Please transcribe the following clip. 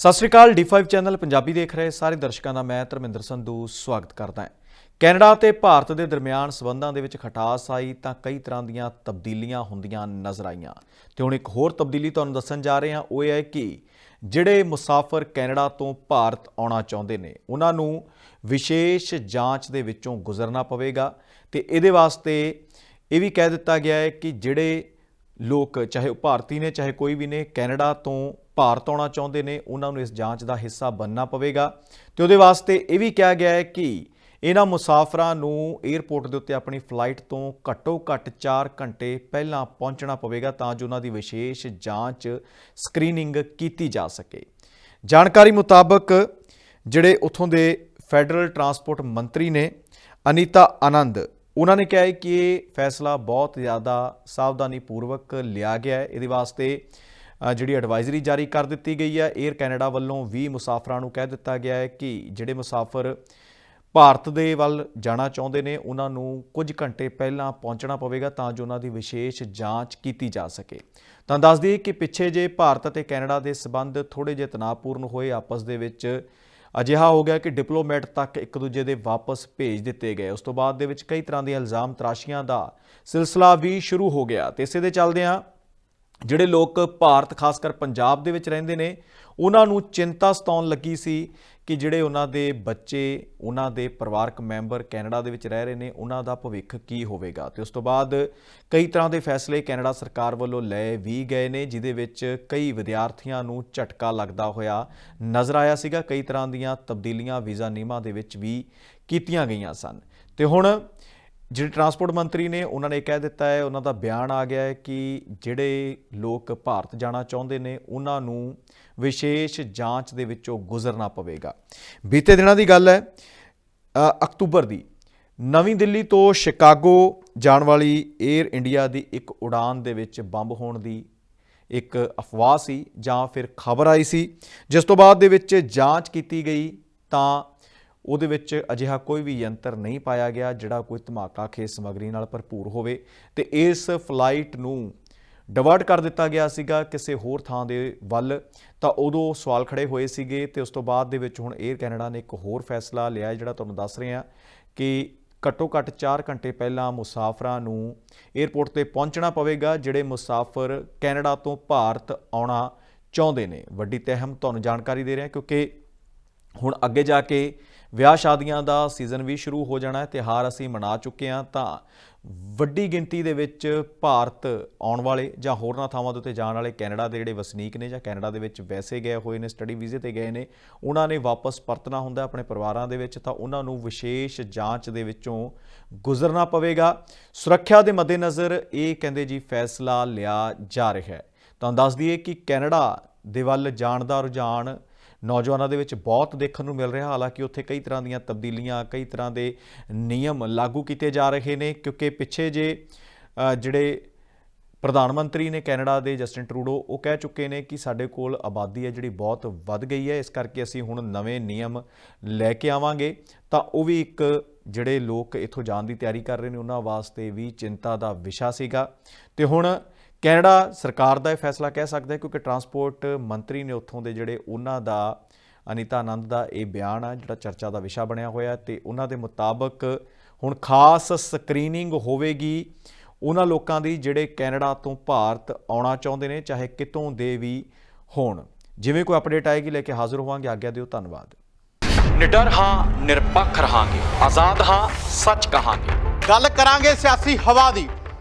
ਸਤਿ ਸ਼੍ਰੀ ਅਕਾਲ D5 channel Punjabi ਦੇਖ ਰਹੇ ਸਾਰੇ ਦਰਸ਼ਕਾਂ ਦਾ ਮੈਂ ਧਰਮਿੰਦਰ ਸੰਧੂ ਸਵਾਗਤ ਕਰਦਾ ਹਾਂ। ਕੈਨੇਡਾ ਤੇ ਭਾਰਤ ਦੇ ਦਰਮਿਆਨ ਸਬੰਧਾਂ ਦੇ ਵਿੱਚ ਖਟਾਸ ਆਈ ਤਾਂ ਕਈ ਤਰ੍ਹਾਂ ਦੀਆਂ ਤਬਦੀਲੀਆਂ ਹੁੰਦੀਆਂ ਨਜ਼ਰ ਆਈਆਂ। ਤੇ ਹੁਣ ਇੱਕ ਹੋਰ ਤਬਦੀਲੀ ਤੁਹਾਨੂੰ ਦੱਸਣ ਜਾ ਰਹੇ ਹਾਂ, ਉਹ ਇਹ ਹੈ ਕਿ ਜਿਹੜੇ ਮੁਸਾਫਰ ਕੈਨੇਡਾ ਤੋਂ ਭਾਰਤ ਆਉਣਾ ਚਾਹੁੰਦੇ ਨੇ, ਉਹਨਾਂ ਨੂੰ ਵਿਸ਼ੇਸ਼ ਜਾਂਚ ਦੇ ਵਿੱਚੋਂ ਗੁਜ਼ਰਨਾ ਪਵੇਗਾ। ਤੇ ਇਹਦੇ ਵਾਸਤੇ ਇਹ ਵੀ ਕਹਿ ਦਿੱਤਾ ਗਿਆ ਹੈ ਕਿ ਜਿਹੜੇ ਲੋਕ ਚਾਹੇ ਉਹ ਭਾਰਤੀ ਨੇ, ਚਾਹੇ ਕੋਈ ਵੀ ਨੇ, ਕੈਨੇਡਾ ਤੋਂ ਭਾਰਤ ਆਉਣਾ ਚਾਹੁੰਦੇ ਨੇ, ਉਹਨਾਂ ਨੂੰ ਇਸ ਜਾਂਚ ਦਾ ਹਿੱਸਾ ਬਣਨਾ ਪਵੇਗਾ। ਤੇ ਉਹਦੇ ਵਾਸਤੇ ਇਹ ਵੀ ਕਿਹਾ ਗਿਆ ਹੈ ਕਿ ਇਹਨਾਂ ਮੁਸਾਫਰਾਂ ਨੂੰ 에ਅਰਪੋਰਟ ਦੇ ਉੱਤੇ ਆਪਣੀ ਫਲਾਈਟ ਤੋਂ ਘੱਟੋ ਘੱਟ 4 ਘੰਟੇ ਪਹਿਲਾਂ ਪਹੁੰਚਣਾ ਪਵੇਗਾ ਤਾਂ ਜੋ ਉਹਨਾਂ ਦੀ ਵਿਸ਼ੇਸ਼ ਜਾਂਚ, ਸਕਰੀਨਿੰਗ ਕੀਤੀ ਜਾ ਸਕੇ। ਜਾਣਕਾਰੀ ਮੁਤਾਬਕ ਜਿਹੜੇ ਉੱਥੋਂ ਦੇ ਫੈਡਰਲ ਟਰਾਂਸਪੋਰਟ ਮੰਤਰੀ ਨੇ, ਅਨੀਤਾ ਆਨੰਦ ਉਹਨਾਂ ਨੇ ਕਿਹਾ ਹੈ ਕਿ ਇਹ ਫੈਸਲਾ ਬਹੁਤ ਜ਼ਿਆਦਾ ਸਾਵਧਾਨੀ ਪੂਰਵਕ ਲਿਆ ਗਿਆ ਹੈ। ਇਹਦੇ ਵਾਸਤੇ ਜਿਹੜੀ ਐਡਵਾਈਜ਼ਰੀ ਜਾਰੀ ਕਰ ਦਿੱਤੀ ਗਈ ਹੈ। 에ਅਰ ਕੈਨੇਡਾ ਵੱਲੋਂ 20 ਮੁਸਾਫਰਾਂ ਨੂੰ ਕਹਿ ਦਿੱਤਾ ਗਿਆ ਹੈ ਕਿ ਜਿਹੜੇ ਮੁਸਾਫਰ ਭਾਰਤ ਦੇ ਵੱਲ ਜਾਣਾ ਚਾਹੁੰਦੇ ਨੇ, ਉਹਨਾਂ ਨੂੰ ਕੁਝ ਘੰਟੇ ਪਹਿਲਾਂ ਪਹੁੰਚਣਾ ਪਵੇਗਾ ਤਾਂ ਜੋ ਉਹਨਾਂ ਦੀ ਵਿਸ਼ੇਸ਼ ਜਾਂਚ ਕੀਤੀ ਜਾ ਸਕੇ। ਤਾਂ ਦੱਸ ਦਈਏ ਕਿ ਪਿੱਛੇ ਜੇ ਭਾਰਤ ਅਤੇ ਕੈਨੇਡਾ ਦੇ ਸਬੰਧ ਥੋੜੇ ਜਿਹੇ ਤਣਾਅਪੂਰਨ ਹੋਏ, ਆਪਸ ਦੇ ਵਿੱਚ ਅਜਿਹਾ ਹੋ ਗਿਆ ਕਿ ਡਿਪਲੋਮੈਟ ਤੱਕ ਇੱਕ ਦੂਜੇ ਦੇ ਵਾਪਸ ਭੇਜ ਦਿੱਤੇ ਗਏ। ਉਸ ਤੋਂ ਬਾਅਦ ਦੇ ਵਿੱਚ ਕਈ ਤਰ੍ਹਾਂ ਦੀਆਂ ਇਲਜ਼ਾਮ ਤਰਾਸ਼ੀਆਂ ਦਾ ਸਿਲਸਿਲਾ ਵੀ ਸ਼ੁਰੂ ਹੋ ਗਿਆ। ਤੇ ਇਸੇ ਦੇ ਚੱਲਦਿਆਂ ਜਿਹੜੇ ਲੋਕ ਭਾਰਤ ਖਾਸ ਕਰ ਪੰਜਾਬ ਦੇ ਵਿੱਚ ਰਹਿੰਦੇ ਨੇ, ਉਹਨਾਂ ਨੂੰ ਚਿੰਤਾ ਸਤਾਉਣ ਲੱਗੀ ਸੀ ਕਿ ਜਿਹੜੇ ਉਹਨਾਂ ਦੇ ਬੱਚੇ, ਉਹਨਾਂ ਦੇ ਪਰਿਵਾਰਕ ਮੈਂਬਰ ਕੈਨੇਡਾ ਦੇ ਵਿੱਚ ਰਹਿ ਰਹੇ ਨੇ, ਉਹਨਾਂ ਦਾ ਭਵਿੱਖ ਕੀ ਹੋਵੇਗਾ? ਤੇ ਉਸ ਤੋਂ ਬਾਅਦ ਕਈ ਤਰ੍ਹਾਂ ਦੇ ਫੈਸਲੇ ਕੈਨੇਡਾ ਸਰਕਾਰ ਵੱਲੋਂ ਲਏ ਵੀ ਗਏ ਨੇ ਜਿਦੇ ਵਿੱਚ ਕਈ ਵਿਦਿਆਰਥੀਆਂ ਨੂੰ ਝਟਕਾ ਲੱਗਦਾ ਹੋਇਆ ਨਜ਼ਰ ਆਇਆ ਸੀਗਾ। ਕਈ ਤਰ੍ਹਾਂ ਦੀਆਂ ਤਬਦੀਲੀਆਂ ਵੀਜ਼ਾ ਨਿਯਮਾਂ ਦੇ ਵਿੱਚ ਵੀ ਕੀਤੀਆਂ ਗਈਆਂ ਸਨ। ਤੇ ਹੁਣ ਜਿਹੜੇ ਟਰਾਂਸਪੋਰਟ ਮੰਤਰੀ ਨੇ, ਉਹਨਾਂ ਨੇ ਕਹਿ ਦਿੱਤਾ ਹੈ, ਉਹਨਾਂ ਦਾ ਬਿਆਨ ਆ ਗਿਆ ਹੈ ਕਿ ਜਿਹੜੇ ਲੋਕ ਭਾਰਤ ਜਾਣਾ ਚਾਹੁੰਦੇ ਨੇ, ਉਹਨਾਂ ਨੂੰ ਵਿਸ਼ੇਸ਼ ਜਾਂਚ ਦੇ ਵਿੱਚੋਂ ਗੁਜ਼ਰਨਾ ਪਵੇਗਾ। ਬੀਤੇ ਦਿਨਾਂ ਦੀ ਗੱਲ ਹੈ ਅਕਤੂਬਰ ਦੀ। ਨਵੀਂ ਦਿੱਲੀ ਤੋਂ ਸ਼ਿਕਾਗੋ ਜਾਣ ਵਾਲੀ 에ਅਰ ਇੰਡੀਆ ਦੀ ਇੱਕ ਉਡਾਨ ਦੇ ਵਿੱਚ ਬੰਬ ਹੋਣ ਦੀ ਇੱਕ ਅਫਵਾਹ ਸੀ ਜਾਂ ਫਿਰ ਖਬਰ ਆਈ ਸੀ, ਜਿਸ ਤੋਂ ਬਾਅਦ ਦੇ ਵਿੱਚ ਜਾਂਚ ਕੀਤੀ ਗਈ ਤਾਂ ਉਹਦੇ ਵਿੱਚ ਅਜਿਹਾ ਕੋਈ ਵੀ ਯੰਤਰ ਨਹੀਂ ਪਾਇਆ ਗਿਆ ਜਿਹੜਾ ਕੋਈ ਧਮਾਕਾ ਖੇਸ ਸਮੱਗਰੀ ਨਾਲ ਭਰਪੂਰ ਹੋਵੇ। ਤੇ ਇਸ ਫਲਾਈਟ ਨੂੰ ਡਿਵਰਟ ਕਰ ਦਿੱਤਾ ਗਿਆ ਸੀਗਾ ਕਿਸੇ ਹੋਰ ਥਾਂ ਦੇ ਵੱਲ। ਤਾਂ ਉਦੋਂ ਸਵਾਲ ਖੜੇ ਹੋਏ ਸੀਗੇ ਤੇ ਉਸ ਤੋਂ ਬਾਅਦ ਦੇ ਵਿੱਚ ਹੁਣ 에ਅਰ ਕੈਨੇਡਾ ਨੇ ਇੱਕ ਹੋਰ ਫੈਸਲਾ ਲਿਆ ਜਿਹੜਾ ਤੁਹਾਨੂੰ ਦੱਸ ਰਹੇ ਹਾਂ ਕਿ ਘੱਟੋ ਘੱਟ 4 ਘੰਟੇ ਪਹਿਲਾਂ ਮੁਸਾਫਰਾਂ ਨੂੰ 에ਅਰਪੋਰਟ ਤੇ ਪਹੁੰਚਣਾ ਪਵੇਗਾ, ਜਿਹੜੇ ਮੁਸਾਫਰ ਕੈਨੇਡਾ ਤੋਂ ਭਾਰਤ ਆਉਣਾ ਚਾਹੁੰਦੇ ਨੇ। ਵੱਡੀ ਤਹਿਮ ਤੁਹਾਨੂੰ ਜਾਣਕਾਰੀ ਦੇ ਰਿਹਾ ਕਿਉਂਕਿ ਹੁਣ ਅੱਗੇ ਜਾ ਕੇ ਵਿਆਹ ਸ਼ਾਦੀਆਂ ਦਾ ਸੀਜ਼ਨ ਵੀ ਸ਼ੁਰੂ ਹੋ ਜਾਣਾ ਹੈ ਤਿਹਾਰ ਅਸੀਂ ਮਨਾ ਚੁੱਕੇ ਹਾਂ, ਤਾਂ ਵੱਡੀ ਗਿਣਤੀ ਦੇ ਵਿੱਚ ਭਾਰਤ ਆਉਣ ਵਾਲੇ ਜਾਂ ਹੋਰਨਾਂ ਥਾਵਾਂ ਦੇ ਉੱਤੇ ਜਾਣ ਵਾਲੇ ਕੈਨੇਡਾ ਦੇ ਜਿਹੜੇ ਵਸਨੀਕ ਨੇ ਜਾਂ ਕੈਨੇਡਾ ਦੇ ਵਿੱਚ ਵੈਸੇ ਗਏ ਹੋਏ ਨੇ ਸਟੱਡੀ ਵੀਜ਼ੇ ਤੇ ਗਏ ਨੇ, ਉਹਨਾਂ ਨੇ ਵਾਪਸ ਪਰਤਣਾ ਹੁੰਦਾ ਆਪਣੇ ਪਰਿਵਾਰਾਂ ਦੇ ਵਿੱਚ, ਤਾਂ ਉਹਨਾਂ ਨੂੰ ਵਿਸ਼ੇਸ਼ ਜਾਂਚ ਦੇ ਵਿੱਚੋਂ ਗੁਜ਼ਰਨਾ ਪਵੇਗਾ। ਸੁਰੱਖਿਆ ਦੇ ਮੱਦੇਨਜ਼ਰ ਇਹ ਕਹਿੰਦੇ ਜੀ ਫੈਸਲਾ ਲਿਆ ਜਾ ਰਿਹਾ ਹੈ। ਤਾਂ ਦੱਸ ਦਈਏ ਕਿ ਕੈਨੇਡਾ ਦੇ ਵੱਲ ਜਾਣ ਦਾ ਰੁਝਾਨ ਨੌਜਵਾਨਾਂ ਦੇ ਵਿੱਚ ਬਹੁਤ ਦੇਖਣ ਨੂੰ ਮਿਲ ਰਿਹਾ, ਹਾਲਾਂਕਿ ਉੱਥੇ ਕਈ ਤਰ੍ਹਾਂ ਦੀਆਂ ਤਬਦੀਲੀਆਂ, ਕਈ ਤਰ੍ਹਾਂ ਦੇ ਨਿਯਮ ਲਾਗੂ ਕੀਤੇ ਜਾ ਰਹੇ ਨੇ, ਕਿਉਂਕਿ ਪਿੱਛੇ ਜੇ ਜਿਹੜੇ ਪ੍ਰਧਾਨ ਮੰਤਰੀ ਨੇ ਕੈਨੇਡਾ ਦੇ ਜਸਟਿਨ ਟਰੂਡੋ, ਉਹ ਕਹਿ ਚੁੱਕੇ ਨੇ ਕਿ ਸਾਡੇ ਕੋਲ ਆਬਾਦੀ ਹੈ ਜਿਹੜੀ ਬਹੁਤ ਵੱਧ ਗਈ ਹੈ, ਇਸ ਕਰਕੇ ਅਸੀਂ ਹੁਣ ਨਵੇਂ ਨਿਯਮ ਲੈ ਕੇ ਆਵਾਂਗੇ। ਤਾਂ ਉਹ ਵੀ ਇੱਕ ਜਿਹੜੇ ਲੋਕ ਇੱਥੋਂ ਜਾਣ ਦੀ ਤਿਆਰੀ ਕਰ ਰਹੇ ਨੇ, ਉਹਨਾਂ ਵਾਸਤੇ ਵੀ ਚਿੰਤਾ ਦਾ ਵਿਸ਼ਾ ਸੀਗਾ। ਤੇ ਹੁਣ ਕੈਨੇਡਾ ਸਰਕਾਰ ਦਾ ਇਹ ਫੈਸਲਾ ਕਹਿ ਸਕਦਾ ਹੈ ਕਿਉਂਕਿ ਟਰਾਂਸਪੋਰਟ ਮੰਤਰੀ ਨੇ ਉੱਥੋਂ ਦੇ ਜਿਹੜੇ ਉਹਨਾਂ ਦਾ ਅਨੀਤਾ ਆਨੰਦ ਦਾ ਇਹ ਬਿਆਨ ਆ ਜਿਹੜਾ ਚਰਚਾ ਦਾ ਵਿਸ਼ਾ ਬਣਿਆ ਹੋਇਆ ਤੇ ਉਹਨਾਂ ਦੇ ਮੁਤਾਬਕ ਹੁਣ ਖਾਸ ਸਕਰੀਨਿੰਗ ਹੋਵੇਗੀ। ਉਹਨਾਂ ਲੋਕਾਂ ਦੀ ਜਿਹੜੇ ਕੈਨੇਡਾ ਤੋਂ ਭਾਰਤ ਆਉਣਾ ਚਾਹੁੰਦੇ ਨੇ ਚਾਹੇ ਕਿਤੋਂ ਦੇ ਵੀ ਹੋਣ। ਜਿਵੇਂ ਕੋਈ ਅਪਡੇਟ ਆਏਗੀ ਲੈ ਕੇ ਹਾਜ਼ਰ ਹੋਵਾਂਗੇ। ਆਗਿਆ ਦਿਓ ਧੰਨਵਾਦ। ਨਿਡਰ ਹਾਂ ਨਿਰਪੱਖ ਰਹਾਂਗੇ। ਆਜ਼ਾਦ ਹਾਂ ਸੱਚ ਕਹਾਂਗੇ। ਗੱਲ ਕਰਾਂਗੇ ਸਿਆਸੀ ਹਵਾ ਦੀ।